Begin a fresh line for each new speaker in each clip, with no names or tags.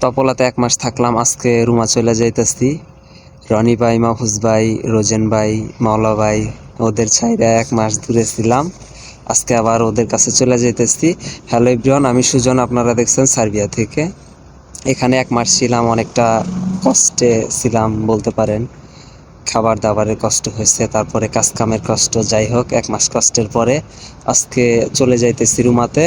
তপলাতে এক মাস থাকলাম, আজকে রুমা চলে যাইতেছি। রনি ভাই, মাহফুজ ভাই, রোজেন ভাই, মাওলা ভাই, ওদের ছাইরা এক মাস দূরে ছিলাম। আজকে আবার ওদের কাছে চলে যাইতেছি। হ্যালো এভরিওয়ান আমি সুজন, আপনারা দেখছেন সার্বিয়া থেকে। এখানে এক মাস ছিলাম, অনেকটা কষ্টে ছিলাম, বলতে পারেন। খাবার দাবারের কষ্ট হয়েছে, তারপরে কাজ কামের কষ্ট, যাই হোক, এক মাস কষ্টের পরে আজকে চলে যাইতেছি রুমাতে।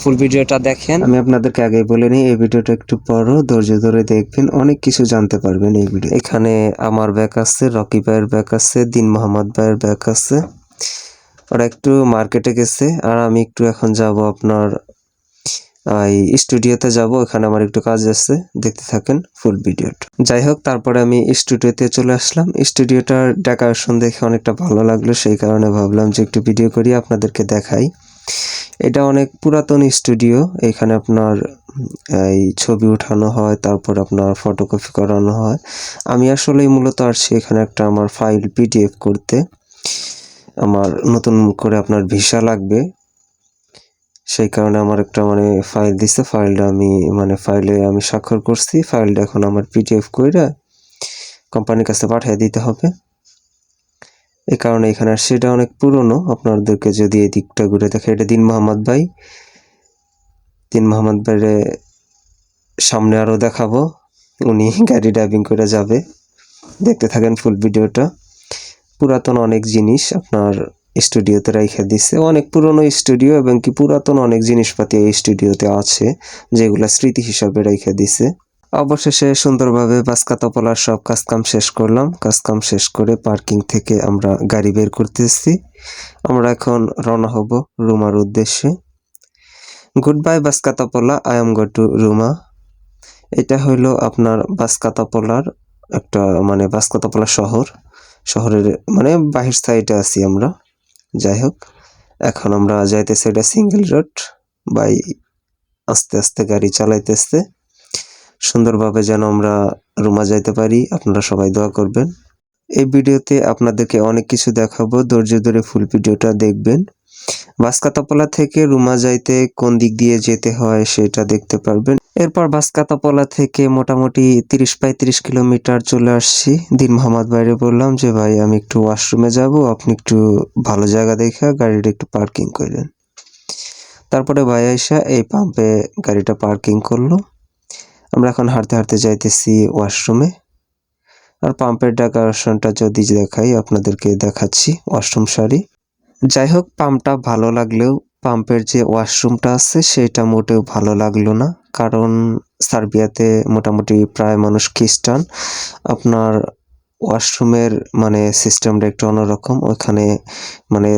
ফুল ভিডিওটা দেখেন। আমি আপনাদেরকে আগে বলে নিই, এই ভিডিওটা একটু পরও ধৈর্য ধরে দেখবেন, অনেক কিছু জানতে পারবেন এই ভিডিও এখানে আমার ব্যাগ আছে, রকি ভাইয়ের ব্যাগ আছে, দিন মোহাম্মদ ভাইয়ের ব্যাগ আছে। ওরা একটু মার্কেটে গেছে, আর আমি একটু এখন যাব আপনার এই স্টুডিওতে যাব এখানে আমার একটু কাজ আছে, দেখতে থাকেন ফুল ভিডিওটা। যাই হোক তারপরে আমি স্টুডিওতে চলে আসলাম। স্টুডিওটার ডেকোরেশন দেখে অনেকটা ভালো লাগল, সেই কারণে ভাবলাম যে একটু ভিডিও করি, আপনাদেরকে দেখাই। এটা অনেক পুরাতন স্টুডিও, এখানে আপনার, এই ছবি উঠানো হয়, তারপর আপনার ফটোকপি করানো হয়। আমি আসলে মূলত আসছি এখানে একটা আমার ফাইল পিডিএফ করতে। আমার নতুন করে আপনার ভিসা লাগবে সেই কারণে আমার একটা মানে ফাইল দিছে। ফাইলটা আমি মানে ফাইলে আমি স্বাক্ষর করছি। ফাইলটা এখন আমার পিডিএফ করে কোম্পানির কাছে পাঠিয়ে দিতে হবে। এই কারণে এখানে আসছি এটা অনেক পুরনো। আপনাদেরকে যদি এই দিকটা ঘুরে দেখে, এটা দিন মোহাম্মদ ভাই। দিন মোহাম্মদ ভাইয়ের সামনে আরও দেখাবো। উনি গাড়ি ড্রাইভিং করে যাবে। দেখতে থাকেন ফুল ভিডিওটা পুরাতন অনেক জিনিস। আপনার স্টুডিওতে রেখে দিছে। অনেক পুরনো স্টুডিও এবং কি পুরাতন অনেক জিনিসপাতি এই স্টুডিওতে আছে, যেগুলো স্মৃতি হিসাবে রেখে দিছে। অবশেষে সুন্দরভাবে বাসকাতপলার সব কাজকাম শেষ করলাম। কাজকাম শেষ করে পার্কিং থেকে আমরা গাড়ি বের করতেছি। আমরা এখন রওনা হব রুমার উদ্দেশ্যে। Good bye বাসকাতাপলা I am go to Ruma. এটা হইল আপনার বাসকাতাপলার একটা মানে বাসকাতাপলা শহর। শহরের মানে বাহির সাইডে আছি আমরা। যাই হোক, এখন আমরা যাইতেছি এটা সিঙ্গেল রোড বাই আস্তে আস্তে গাড়ি চালাইতেছে। সুন্দরভাবে যেন আমরা রুমা যাইতে পারি, আপনারা সবাই দোয়া করবেন। এই ভিডিওতে আপনাদেরকে অনেক কিছু দেখাবো। ধৈর্য ধরে ফুল ভিডিওটা দেখবেন। বাসকাতাপলা থেকে রুমা যাইতে কোন দিক দিয়ে যেতে হয় সেটা দেখতে পারবেন। এরপর বাসকাতাপলা থেকে মোটামুটি তিরিশ পঁয়ত্রিশ কিলোমিটার চলে আসছি। দিন মোহাম্মদ বাইরে বললাম যে, ভাই, আমি একটু ওয়াশরুমে যাব, আপনি একটু ভালো জায়গা দেখে, গাড়িটা একটু পার্কিং করলেন তারপরে ভাই আইসা এই পাম্পে গাড়িটা পার্কিং করল। আমরা এখন হাঁটতে হাঁটতে যাইতেছি ওয়াশরুমে। আর পাম্পের ডেকোরেশনটা যদি দেখাই, আপনাদেরকে দেখাচ্ছি ওয়াশরুম সারি যাই হোক পাম্পটা ভালো লাগলেও পাম্পের যে ওয়াশরুমটা আছে সেটা মোটেও ভালো লাগল না। কারণ সার্বিয়াতে মোটামুটি প্রায় মানুষ খ্রিস্টান। আপনার ওয়াশরুমের মানে সিস্টেমটা একটু অন্যরকম। ওখানে মানে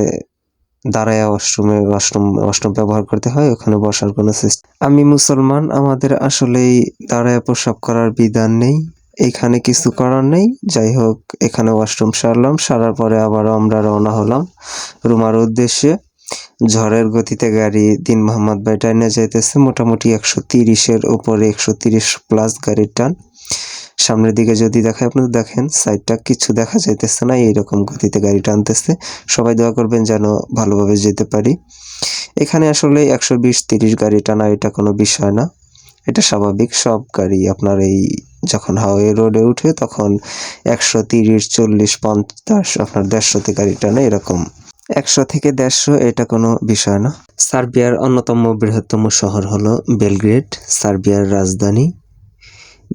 দাঁড়ায় ওয়াশরুমে ওয়াশরুম ওয়াশরুম ব্যবহার করতে হয়, ওখানে বসার কোনো সিস্টেম। আমি মুসলমান, আমাদের আসলেই দাঁড়ায় প্রসাব করার বিধান নেই। এখানে কিছু করার নেই। যাই হোক, এখানে ওয়াশরুম সারলাম। সারার পরে আবার আমরা রওনা হলাম রুমার উদ্দেশ্যে। ঝড়ের গতিতে গাড়ি দিন মোহাম্মদ ভাই টাইনে যাইতেছে। মোটামুটি একশো তিরিশের উপরে, একশো তিরিশ প্লাস গাড়ির টান। সামনের দিকে যদি দেখায়, আপনারা দেখেন সাইডটা কিছু দেখা যাইতেছে না, এইরকম গতিতে গাড়ি টানতেছে। সবাই দোয়া করবেন যেন ভালোভাবে যেতে পারি। এখানে আসলে একশো বিশ তিরিশ গাড়ি টানা, এটা কোনো বিষয় না। এটা স্বাভাবিক সব গাড়ি আপনার এই যখন হাওয়ে রোডে উঠে তখন একশো তিরিশ চল্লিশ পঞ্চাশ আপনার দেড়শোতে গাড়িটা না এরকম। একশো থেকে দেড়শো এটা কোনো বিষয় না। সার্বিয়ার অন্যতম বৃহত্তম শহর হলো বেলগ্রেড সার্বিয়ার রাজধানী।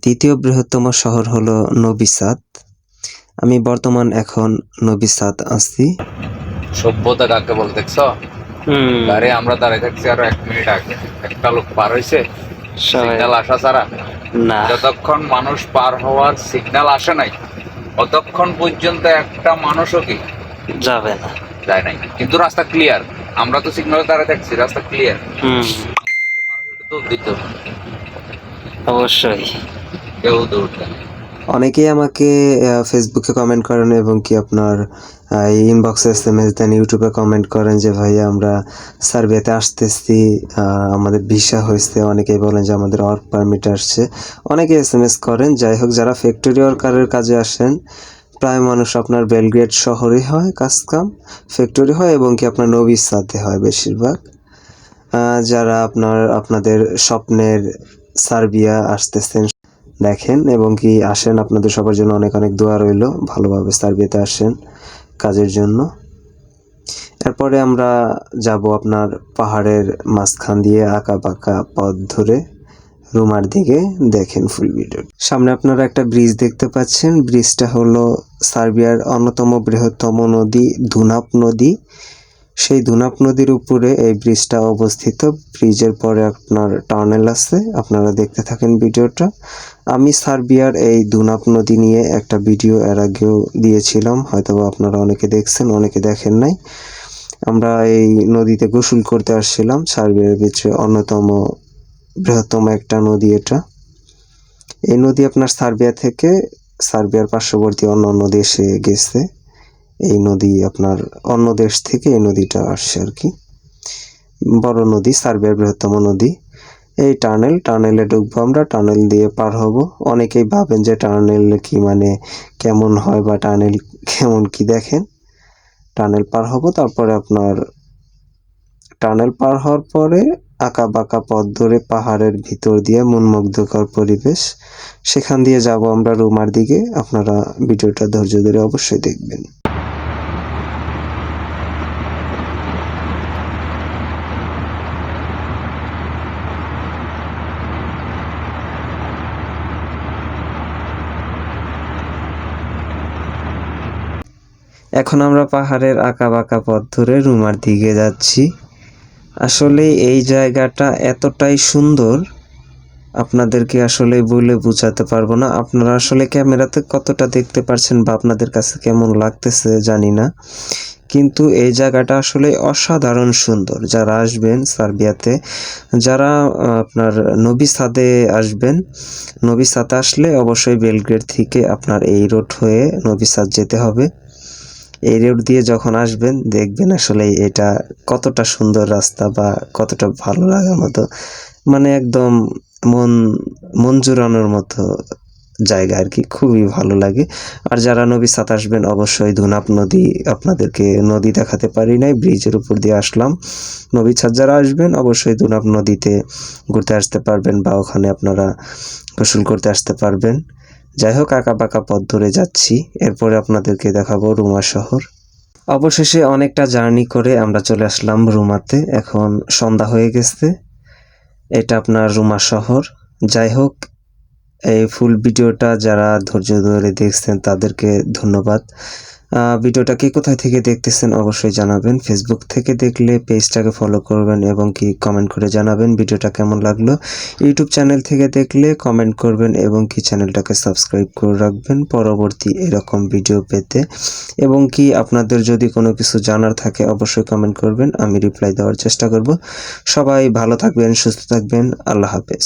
দ্বিতীয় বৃহত্তম শহর হলো নবিসাদ। আমি বর্তমান এখন নবিসাদ আছি।
সভ্যতা কাকে বলে দেখছ? গাড়ি আমরা দাঁড়িয়ে থাকছি আরও এক মিনিট আগে। একটা লোক পার হয়েছে সিগন্যাল আসা ছাড়া।
না।
যতক্ষণ মানুষ পার হওয়ার সিগন্যাল আসে নাই অতক্ষণ পর্যন্ত একটা মানুষও কি
যাবে না।
যায় নাই। কিন্তু রাস্তা ক্লিয়ার আমরা তো সিগন্যালে দাঁড়িয়ে থাকছি রাস্তা ক্লিয়ার
হুম।
দৌড় দিত
অবশ্যই।
কেউ দৌড় দেয়।
অনেকেই আমাকে ফেসবুকে কমেন্ট করেন এবং কি আপনার ইনবক্সে এস এম এস দেন ইউটিউবে কমেন্ট করেন যে, ভাই, আমরা সার্বিয়াতে আসতেছি আমাদের ভিসা হয়েছে। অনেকেই বলেন যে, আমাদের ওয়ার্ক পারমিট আসছে। অনেকে এস এম এস করেন, যাই হোক, যারা ফ্যাক্টরি ওয়ার্কারের কাজে আসেন, প্রায় মানুষ আপনার বেলগ্রেড শহরে হয়, কাজকাম ফ্যাক্টরি হয় এবং কি আপনার নবীর সাথে হয় বেশিরভাগ। যারা আপনার, আপনাদের স্বপ্নের সার্বিয়া আসতেছেন দেখেন এবং কি আসেন, আপনাদের সবার জন্য অনেক অনেক দোয়া রইল, ভালোভাবে সার্বিয়াতে আসেন কাজের জন্য। এরপরে আমরা যাব আপনার পাহাড়ের মাঝখান দিয়ে আঁকা বাঁকা পথ ধরে রুমার দিকে। দেখেন ফুল ভিডিও সামনে আপনারা একটা ব্রিজ দেখতে পাচ্ছেন। ব্রিজটা হলো সার্বিয়ার অন্যতম বৃহত্তম নদী ধুনাপ নদী। সেই ধুনাপ নদীর উপরে এই ব্রিজটা অবস্থিত। ব্রিজের পরে আপনার টানেল আছে, আপনারা দেখতে থাকেন ভিডিওটা। আমি সার্বিয়ার এই দুনাপ নদী নিয়ে একটা ভিডিও এর আগেও দিয়েছিলাম, হয়তোবা আপনারা অনেকে দেখছেন, অনেকে দেখেন নাই। আমরা এই নদীতে গোসল করতে আসছিলাম, সার্বিয়ার ভিতরে অন্যতম বৃহত্তম একটা নদী এটা। এই নদী আপনার সার্বিয়া থেকে, সার্বিয়ার পার্শ্ববর্তী অন্য অন্য দেশে গেছে। এই নদী আপনার অন্য দেশ থেকে এই নদীটা আসছে আর কি। বড় নদী, সার্বিয়ার বৃহত্তম নদী। এই টানেল, টানেলে ঢুকবো আমরা, টানেল দিয়ে পার হব। অনেকেই ভাবেন যে টানেল কি মানে কেমন হয় বা টানেল কেমন কি দেখেন। টানেল পার হব, তারপরে আপনার টানেল পার হওয়ার পরে আঁকা বাঁকা পথ ধরে পাহাড়ের ভিতর দিয়ে মনমুগ্ধকর পরিবেশ। সেখান দিয়ে যাব আমরা রুমার দিকে। আপনারা ভিডিওটা ধৈর্য ধরে অবশ্যই দেখবেন। এখন আমরা পাহাড়ের আঁকা বাঁকা পথ ধরে রুমার দিকে যাচ্ছি। আসলে এই জায়গাটা এতটাই সুন্দর, আপনাদেরকে আসলে বলে বোঝাতে পারব না। আপনারা আসলে ক্যামেরাতে কতটা দেখতে পারছেন বা আপনাদের কাছে কেমন লাগতেছে জানি না। কিন্তু এই জায়গাটা আসলে অসাধারণ সুন্দর। যারা আসবেন সার্বিয়াতে, যারা আপনার নবী সাদে আসবেন, নবী সাদে আসলে অবশ্যই বেলগ্রেড থেকে আপনার এই রোড হয়ে নবী সাদ যেতে হবে। এই রোড দিয়ে যখন আসবেন, দেখবেন আসলে এটা কতটা সুন্দর রাস্তা বা কতটা ভালো লাগার মতো। মানে একদম মন মন জুড়ানোর মতো জায়গা আর কি খুবই ভালো লাগে। আর যারা নদী সাত আসবেন, অবশ্যই ধুনাপ নদী আপনাদেরকে নদী দেখাতে পারি নাই, ব্রিজের উপর দিয়ে আসলাম। নবী ছাদ যারা আসবেন, অবশ্যই ধুনাপ নদীতে ঘুরতে আসতে পারবেন বা ওখানে আপনারা গোসল করতে আসতে পারবেন। যাই হোক, আঁকা বাঁকা পথ ধরে যাচ্ছি। এরপরে আপনাদেরকে দেখাবো রুমা শহর। অবশেষে অনেকটা জার্নি করে আমরা চলে আসলাম রুমাতে। এখন সন্ধ্যা হয়ে গেছে। এটা আপনার রুমা শহর। যাই হোক এই ফুল ভিডিওটা যারা ধৈর্য ধরে দেখছেন, তাদেরকে ধন্যবাদ। ভিডিওটা কি কোথায় থেকে দেখতেছেন অবশ্যই জানাবেন। ফেসবুক থেকে দেখলে পেজটাকে ফলো করবেন এবং কি কমেন্ট করে জানাবেন ভিডিওটা কেমন লাগল। ইউটিউব চ্যানেল থেকে দেখলে কমেন্ট করবেন এবং কি চ্যানেলটাকে সাবস্ক্রাইব করে রাখবেন পরবর্তী এরকম ভিডিও পেতে। এবং কি আপনাদের যদি কোনো কিছু জানার থাকে অবশ্যই কমেন্ট করবেন, আমি রিপ্লাই দেওয়ার চেষ্টা করব। সবাই ভালো থাকবেন, সুস্থ থাকবেন, আল্লাহ হাফেজ।